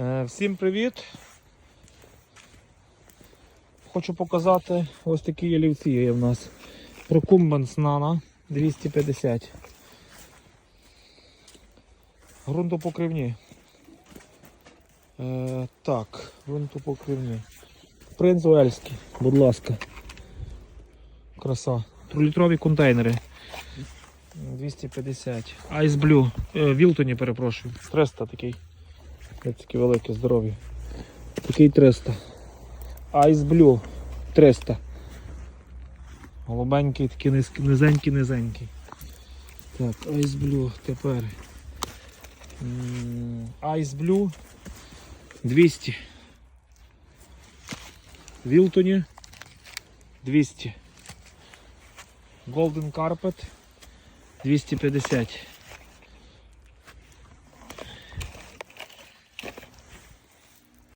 Е, Всім привіт! Хочу показати ось такі ялівці є в нас. Прокумбанс Nano 250. Грунтопокривні. Е, так, грунтопокривні. Принц Уельський, будь ласка. Краса. Трилітрові контейнери. 250. Ice Blue. Е, Вілтоні, перепрошую. 300 такий. Ось такі великі, здорові. Такий 300. Ice Blue 300. Голубенький, такий низ- низенький, низенький. Так, Ice Blue тепер. Ice Blue 200. Вілтоні 200. Golden Carpet 250.